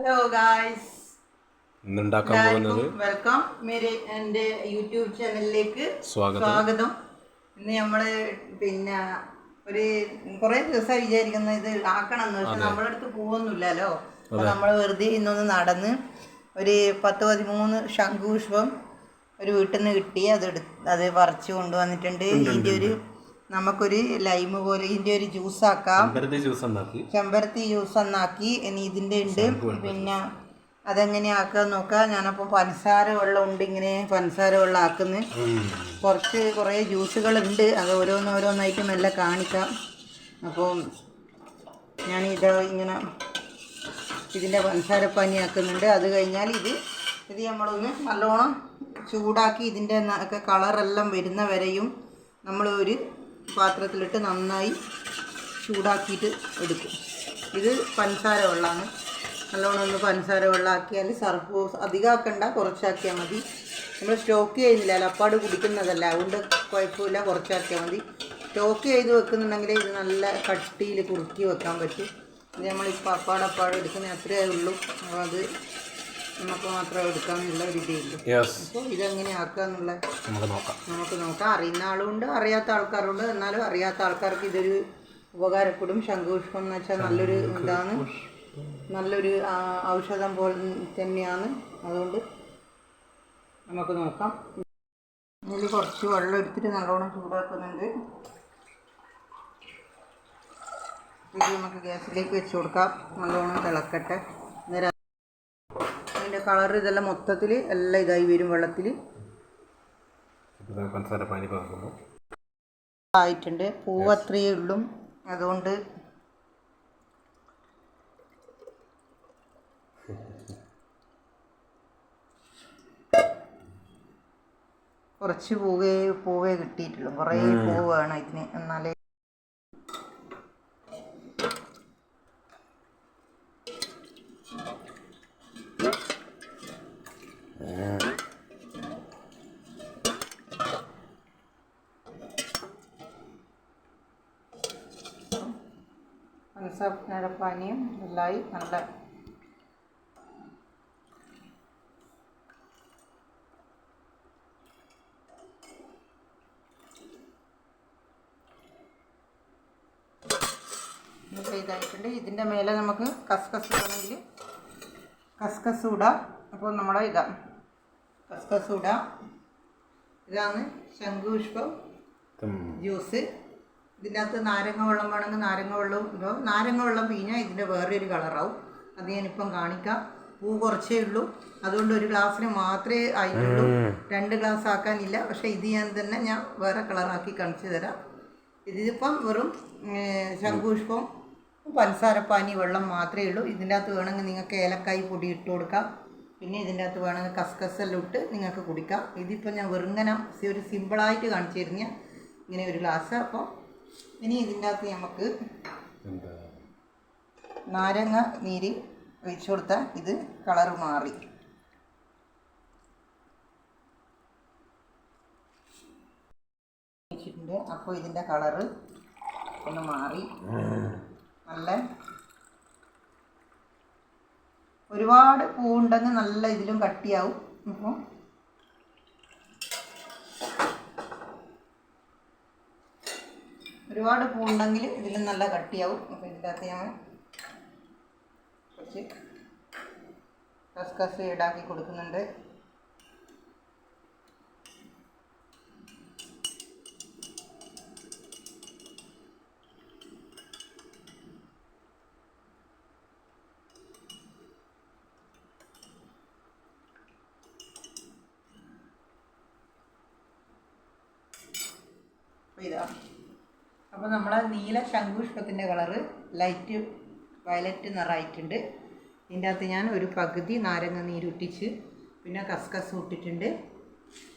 Hello guys ഇന്നുണ്ടാക്കാൻ പോകുന്നത് welcome മേരെ എന്റെ YouTube ചാനലിലേക്ക് സ്വാഗതം. ഇന്ന് നമ്മൾ പിന്നെ ഒരു കുറെ ദിവസമായി വിചാരിക്കുന്നത് ഇത് ആക്കണം എന്ന് പക്ഷെ നമ്മളെ അടുത്ത് പോകുന്നില്ലല്ലോ അപ്പൊ നമ്മൾ വെറുതെ ഇന്നൊന്ന് നടന്ന് ഒരു പത്ത് പതിമൂന്ന് ശംഖുപുഷ്പം ഒരു വീട്ടിൽ നിന്ന് കിട്ടി. അത് എടുത്ത് അത് പറിച്ചു കൊണ്ടുവന്നിട്ടുണ്ട്. ഇതിന്റെ ഒരു നമുക്കൊരു ലൈമ് പോലെ ഇതിന്റെ ഒരു ജ്യൂസ് ആക്കാം ചെമ്പരത്തി ജ്യൂസ് ഒന്നാക്കി ഇനി ഇതിന്റെ ഉണ്ട്. പിന്നെ അതെങ്ങനെ ആക്കുക നോക്കാം. ഞാനപ്പോൾ പഞ്ചസാര വെള്ളം ഉണ്ട് ഇങ്ങനെ പഞ്ചസാര വെള്ളം ആക്കുന്നു കുറച്ച് കുറേ ജ്യൂസുകളുണ്ട്. അത് ഓരോന്നോരോന്നായിട്ട് മെല്ലെ കാണിക്കാം. അപ്പോൾ ഞാൻ ഇത് ഇങ്ങനെ ഇതിന്റെ പഞ്ചസാര പനി ആക്കുന്നുണ്ട് അത് കഴിഞ്ഞാൽ ഇത് ഇത് നമ്മളൊന്ന് നല്ലോണം ചൂടാക്കി ഇതിന്റെ ഒക്കെ കളറെല്ലാം വരുന്ന വരെയും നമ്മൾ ഒരു പാത്രത്തിലിട്ട് നന്നായി ചൂടാക്കിയിട്ട് എടുക്കും. ഇത് പഞ്ചസാര വെള്ളമാണ് നല്ലോണം ഒന്ന് പഞ്ചസാര വെള്ളമാക്കിയാൽ സർഫ് അധികമാക്കണ്ട കുറച്ചാക്കിയാൽ മതി. നമ്മൾ സ്റ്റോക്ക് ചെയ്യുന്നില്ല അപ്പാട് കുടിക്കുന്നതല്ല. അതുകൊണ്ട് കുഴപ്പമില്ല കുറച്ചാക്കിയാൽ മതി. സ്റ്റോക്ക് ചെയ്ത് വെക്കുന്നുണ്ടെങ്കിൽ ഇത് നല്ല കട്ടിയിൽ കുറുക്കി വെക്കാൻ പറ്റും. ഇത് നമ്മളിപ്പോൾ അപ്പാടപ്പാട് അപ്പാട് എടുക്കുന്ന അത്രയേ ഉള്ളൂ. അത് നമുക്ക് മാത്രം എടുക്കാമെന്നുള്ള ഒരു ഇതില്ല അപ്പോൾ ഇതെങ്ങനെ ആക്കാന്നുള്ള നമുക്ക് നോക്കാം. നമുക്ക് നോക്കാം. അറിയുന്ന ആളുണ്ട് അറിയാത്ത ആൾക്കാരുണ്ട്. എന്നാലും അറിയാത്ത ആൾക്കാർക്ക് ഇതൊരു ഉപകാരപ്പെടും. ശംഖുപുഷ്പം എന്ന് വെച്ചാൽ നല്ലൊരു ഇതാണ്. നല്ലൊരു ഔഷധം പോലെ തന്നെയാണ്. അതുകൊണ്ട് നമുക്ക് നോക്കാം. ഇതിൽ കുറച്ച് വെള്ളം എടുത്തിട്ട് നല്ലോണം ചൂടാക്കുന്നുണ്ട്. ഇത് നമുക്ക് ഗ്യാസിലേക്ക് വെച്ച് കൊടുക്കാം. നല്ലോണം തിളക്കട്ടെ. അതിന്റെ കളർ ഇതെല്ലാം മൊത്തത്തിൽ എല്ലാം ഇതായി വരും വെള്ളത്തിൽ ഇത് പഞ്ചസാര പാനി പകർന്നു ആയിട്ടുണ്ട് പൂവ് അത്രയേ ഉള്ളൂ. അതുകൊണ്ട് കുറച്ച് പൂവേ പൂവേ കിട്ടിയിട്ടുള്ളൂ. കുറേ പൂവ് വേണം ഇതിന്. എന്നാലേ പഞ്ചസാരപ്പാനിയും എല്ലായി നല്ല ഇത് ഇതായിട്ടുണ്ട്. ഇതിന്റെ മേലെ നമുക്ക് കസ്കസ് വേണമെങ്കിൽ കസ്കസ് ഇടാം. അപ്പോൾ നമ്മുടെ ഇതാ കസ്കസ് ഇടാം. ഇതാണ് ശംഖുപുഷ്പം ജ്യൂസ്. ഇതിന്റെ അകത്ത് നാരങ്ങ വെള്ളം വേണമെങ്കിൽ നാരങ്ങ വെള്ളവും ഇപ്പോൾ നാരങ്ങ വെള്ളം പിഴിഞ്ഞാൽ ഇതിന്റെ വേറൊരു കളറാവും. അത് ഞാനിപ്പം കാണിക്കാം. പൂ കുറച്ചേ ഉള്ളൂ. അതുകൊണ്ട് ഒരു ഗ്ലാസ്സിന് മാത്രമേ ആയിട്ടുള്ളൂ. രണ്ട് ഗ്ലാസ് ആക്കാനില്ല. പക്ഷെ ഇത് ഞാൻ തന്നെ ഞാൻ വേറെ കളറാക്കി കാണിച്ചു തരാം. ഇതിപ്പം വെറും ശംഖുഷ്പം ശംഖുപുഷ്പം പഞ്ചസാരപ്പാനി വെള്ളം മാത്രമേ ഉള്ളൂ. ഇതിന്റെ അകത്ത് വേണമെങ്കിൽ നിങ്ങൾക്ക് ഏലക്കായി പൊടി ഇട്ട് കൊടുക്കാം. പിന്നെ ഇതിന്റെ അകത്ത് വേണമെങ്കിൽ കസ്കസെല്ലാം ഇട്ട് നിങ്ങൾക്ക് കുടിക്കാം. ഇതിപ്പോൾ ഞാൻ വെറുങ്ങനെ ഒരു സിമ്പിളായിട്ട് കാണിച്ചു തരുന്ന ഇങ്ങനെ ഒരു ഗ്ലാസ്. അപ്പോൾ ഇനി ഇതിന്റെ അകത്ത് നമുക്ക് എന്താ? നാരങ്ങ നീര് ഒഴിച്ചു കൊടുത്താൽ ഇത് കളറ് മാറി. ഒഴിച്ചിട്ടുണ്ട്. അപ്പോൾ ഇതിന്റെ കളറ് ഒന്ന് മാറി. നല്ല ഒരുപാട് പൂവുണ്ടെങ്കിൽ നല്ല ഇതിലും കട്ടിയാവും. അപ്പോൾ ഒരുപാട് പൂണ്ടെങ്കിൽ ഇതിലും നല്ല കട്ടിയാവും. അപ്പോൾ ഇതിന്റെ അകത്ത് ഞാൻ കുറച്ച് കസ്കസ് ഈടാക്കി കൊടുക്കുന്നുണ്ട്. ഇതാ. അപ്പോൾ നമ്മൾ നീല ശംഖുഷ്പത്തിന്റെ കളറ് ലൈറ്റ് വയലറ്റ് നിറായിട്ടുണ്ട്. ഇതിന്റെ അകത്ത് ഞാൻ ഒരു പകുതി നാരങ്ങ നീരുട്ടിച്ച് പിന്നെ കസ്കസ് ഇട്ടിട്ടുണ്ട്.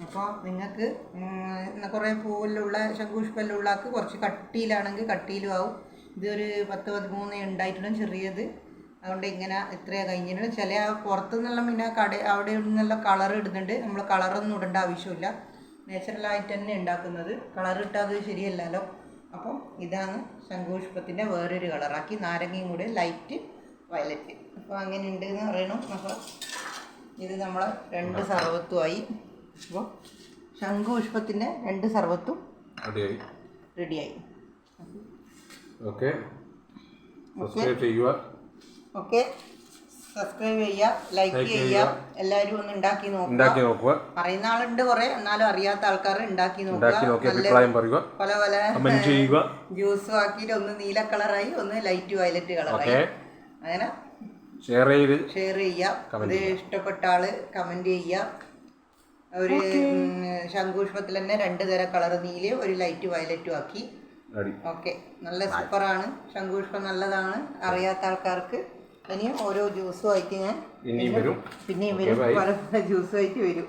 അപ്പോൾ നിങ്ങൾക്ക് കുറേ പൂവിലുള്ള ശംഖുപുഷ്പമെല്ലാം ഉള്ളാക്ക് കുറച്ച് കട്ടിയിലാണെങ്കിൽ കട്ടിയിലും ആവും. ഇതൊരു പത്ത് പതിമൂന്ന് ഉണ്ടായിട്ടുള്ള ചെറിയത്. അതുകൊണ്ട് ഇങ്ങനെ ഇത്രയാണ് കഴിഞ്ഞിട്ടുണ്ട് ചില പുറത്തു നിന്നുള്ള പിന്നെ കട അവിടെ നിന്നെല്ലാം കളർ ഇടുന്നുണ്ട്. നമ്മൾ കളറൊന്നും ഇടേണ്ട ആവശ്യമില്ല. നാച്ചുറലായിട്ട് തന്നെ ഉണ്ടാക്കുന്നത്. കളർ ഇട്ടാൽ അത് ശരിയല്ലല്ലോ. അപ്പം ഇതാണ് ശംഖുപുഷ്പത്തിന്റെ വേറൊരു കളറാക്കി നാരങ്ങയും കൂടി ലൈറ്റ് വയലറ്റ്. അപ്പോൾ അങ്ങനെ ഉണ്ട് എന്ന് പറയണം. അപ്പോൾ ഇത് നമ്മൾ രണ്ട് സർവത്തുമായി. അപ്പോൾ ശംഖുപുഷ്പത്തിന്റെ രണ്ട് സർവത്തും റെഡിയായി. റെഡിയായി. ഓക്കെ. സബ്സ്ക്രൈബ് ചെയ്യുക. ഓക്കെ. സബ്സ്ക്രൈബ് ചെയ്യുക ലൈക്ക് ചെയ്യുക. എല്ലാവരും ഒന്ന് ഉണ്ടാക്കി നോക്കുക. ഉണ്ടാക്കി നോക്കുക. അറിയുന്ന ആളുണ്ട് കുറെ എന്നാലും അറിയാത്ത ആൾക്കാർ ഉണ്ടാക്കി നോക്കുക. അഭിപ്രായം പറയുക. പല പല ചെയ്യുക. ജ്യൂസ് ആക്കിയിട്ട് ഒന്ന് നീല കളറായി ഒന്ന് ലൈറ്റ് വയലറ്റ് കളറായി. അങ്ങനെ ഷെയർ ചെയ്ത്. ഷെയർ ചെയ്യുക. അത് ഇഷ്ടപ്പെട്ട ആൾ കമന്റ് ചെയ്യുക. ഒരു ഉം, തന്നെ രണ്ട് തരം കളർ നീലയും ഒരു ലൈറ്റ് വയലറ്റും ആക്കി. ഓക്കെ. നല്ല സൂപ്പറാണ് ശംഖുപുഷ്പം നല്ലതാണ്. അറിയാത്ത ആൾക്കാർക്ക് ഇനിയും ഓരോ ജ്യൂസും ആയിട്ട് ഞാൻ ഇനിയും വരും. പിന്നെയും വരും പല പല ജ്യൂസും ആയിട്ട് വരും.